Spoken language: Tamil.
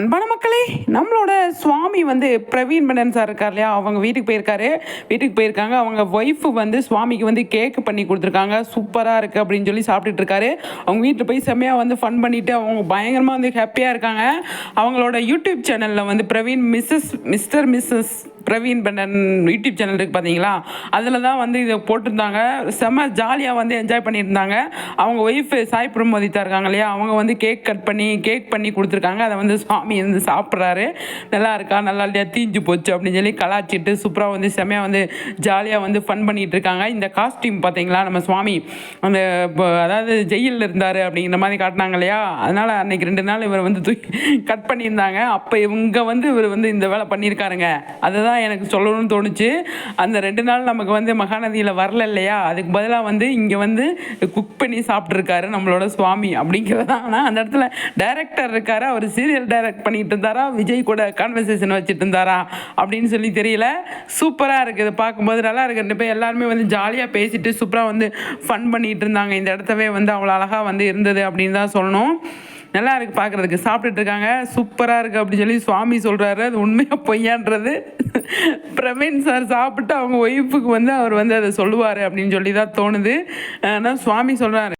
அன்பான மக்களே நம்மளோட சுவாமி வந்து பிரவீன் மன்னன் சார் இருக்கார் இல்லையா? அவங்க வீட்டுக்கு போயிருக்காரு. வீட்டுக்கு போயிருக்காங்க. அவங்க ஒய்ஃபு வந்து சுவாமிக்கு வந்து கேக்கு பண்ணி கொடுத்துருக்காங்க. சூப்பராக இருக்குது அப்படின்னு சொல்லி சாப்பிட்டுட்டு இருக்காரு. அவங்க வீட்டில் போய் செம்மையாக வந்து ஃபன் பண்ணிவிட்டு அவங்க பயங்கரமாக வந்து ஹாப்பியாக இருக்காங்க. அவங்களோட யூடியூப் சேனலில் வந்து Praveen Mrs Mr Mrs Praveen பண்ணன் யூடியூப் சேனல் இருக்குது பார்த்தீங்களா அதில் தான் வந்து இதை போட்டிருந்தாங்க. செம்ம ஜாலியாக வந்து என்ஜாய் பண்ணியிருந்தாங்க. அவங்க ஒய்ஃப் சாய் பிரமோதித்தா இருக்காங்க இல்லையா? அவங்க வந்து கேக் கட் பண்ணி கேக் பண்ணி கொடுத்துருக்காங்க. அதை வந்து சுவாமி வந்து சாப்பிட்றாரு. நல்லா இருக்கா? நல்லா இல்லையா? தீஞ்சு போச்சு அப்படின்னு சொல்லி கலாச்சிட்டு சூப்பராக வந்து செம்மையாக வந்து ஜாலியாக வந்து ஃபன் பண்ணிகிட்டு இருக்காங்க. இந்த காஸ்டியூம் பார்த்தீங்களா நம்ம சுவாமி அந்த அதாவது ஜெயிலில் இருந்தார் அப்படிங்கிற மாதிரி காட்டினாங்க இல்லையா? அதனால் அன்னைக்கு ரெண்டு நாள் இவர் வந்து தூக்கி கட் பண்ணியிருந்தாங்க. அப்போ இவங்க வந்து இவர் வந்து இந்த வேலை பண்ணியிருக்காருங்க. அதுதான் எனக்கு சொல்லணும்னு தோணுச்சு. அந்த ரெண்டு நாள் நமக்கு வந்து மகாநதியில் வரல இல்லையா? அதுக்கு பதிலாக வந்து இங்கே வந்து குக் பண்ணி சாப்பிட்ருக்காரு நம்மளோட சுவாமி அப்படிங்கிறது. தான் ஆனால் அந்த இடத்துல டைரக்டர் இருக்காரு. அவர் சீரியல் டைரக்ட் பண்ணிட்டு இருந்தாரா? விஜய் கூட கான்வர்சேஷன் வச்சுட்டு இருந்தாரா? அப்படின்னு சொல்லி தெரியல. சூப்பராக இருக்குது பார்க்கும்போது நல்லா இருக்கு. ரெண்டு பேர் எல்லாருமே வந்து ஜாலியாக பேசிட்டு சூப்பராக வந்து ஃபன் பண்ணிட்டு இருந்தாங்க. இந்த இடத்தவே வந்து அவ்வளோ அழகாக வந்து இருந்தது அப்படின்னு தான் சொல்லணும். நல்லா இருக்கு பார்க்குறதுக்கு. சாப்பிட்டுட்டு இருக்காங்க. சூப்பராக இருக்குது அப்படின்னு சொல்லி சுவாமி சொல்கிறாரு அது உண்மையாக பொய்யான்றது பிரவீன் சார் சாப்பிட்டு அவங்க ஒய்ஃபுக்கு வந்து அவர் வந்து அதை சொல்லுவார் அப்படின்னு சொல்லி தான் தோணுது. ஆனால் சுவாமி சொல்கிறாரு